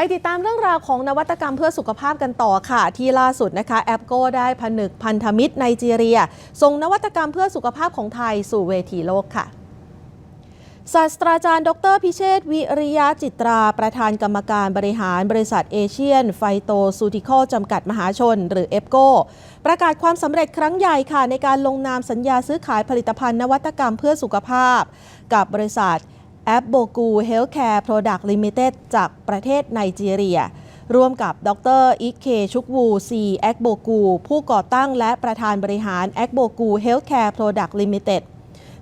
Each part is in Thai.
ไปติดตามเรื่องราวของนวัตกรรมเพื่อสุขภาพกันต่อค่ะ ที่ล่าสุดนะคะแอปโก้ได้ผนึกพันธมิตรไนจีเรีย ส่งนวัตกรรมเพื่อสุขภาพของไทยสู่เวทีโลกค่ะศาสตราจารย์ ดร พิเชษวิริยะจิตรา ประธานกรรมการบริหารบริษัทเอเชียน ไฟโตซูติคอลจำกัดมหาชน หรือเอฟโกประกาศความสำเร็จครั้งใหญ่ค่ะ ในการลงนามสัญญาซื้อขายผลิตภัณฑ์นวัตกรรมเพื่อสุขภาพ กับบริษัท แอปโบกูเฮลท์แคร์โปรดักต์ลิมิเต็ดจากประเทศไนจีเรีย ร่วมกับดรอิเคชุกวูซีแอคโบกูผู้ก่อตั้งและประธานบริหารแอคโบกูเฮลท์แคร์โปรดักต์ลิมิเต็ด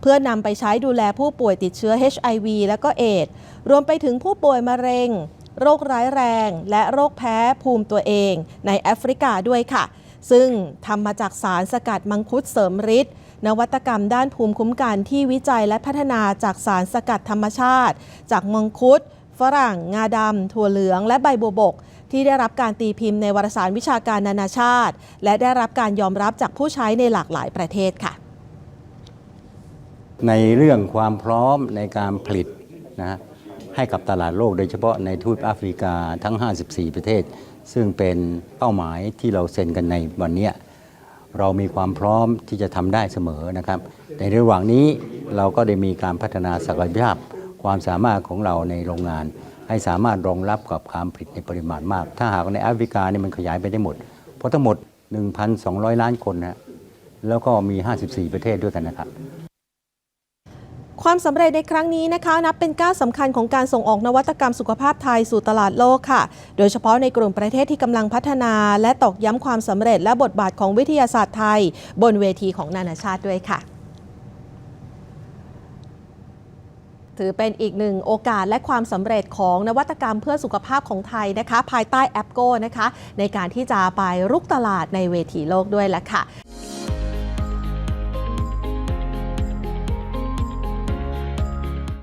เพื่อนำไปใช้ดูแลผู้ป่วยติดเชื้อ HIV และก็เอดส์รวมไปถึงผู้ป่วยมะเร็ง โรคร้ายแรง และโรคแพ้ภูมิตัวเองในแอฟริกาด้วยค่ะ ซึ่งทำมาจากสารสกัดมังคุดเสริมฤทธิ์ นวัตกรรมด้านภูมิคุ้มกันที่วิจัยและพัฒนาจากสารสกัดธรรมชาติ จากมังคุด ฝรั่ง งาดำ ถั่วเหลือง และใบบัวบก ที่ได้รับการตีพิมพ์ในวารสารวิชาการนานาชาติ และได้รับการยอมรับจากผู้ใช้ในหลากหลายประเทศค่ะ ในเรื่องความพร้อมในการผลิตนะให้กับตลาดโลกโดยเฉพาะในทวีปแอฟริกาทั้ง 54 ประเทศ ซึ่งเป็นเป้าหมายที่เราเซ็นกันในวันนี้ เรามีความพร้อมที่จะทำได้เสมอนะครับ ในระหว่างนี้เราก็ได้มีการพัฒนาศักยภาพ ความสามารถของเราในโรงงาน ให้สามารถรองรับกับกามผลิตในปริมาณมาก ถ้าหากในแอฟริกาเนี่ยมันขยายไปได้หมด เพราะทั้งหมด 1,200 ล้านคนนะแล้วก็มี 54 ประเทศด้วยกันนะครับ ความสำเร็จในครั้งนี้นะคะ นับเป็นก้าวสำคัญของการส่งออกนวัตกรรมสุขภาพไทยสู่ตลาดโลกค่ะ โดยเฉพาะในกลุ่มประเทศที่กำลังพัฒนา และตอกย้ำความสำเร็จและบทบาทของวิทยาศาสตร์ไทย บนเวทีของนานาชาติด้วยค่ะถือเป็นอีกหนึ่งโอกาสและความสำเร็จของนวัตกรรมเพื่อสุขภาพของไทยนะคะ ภายใต้แอปโก้นะคะ ในการที่จะไปรุกตลาดในเวทีโลกด้วยละค่ะ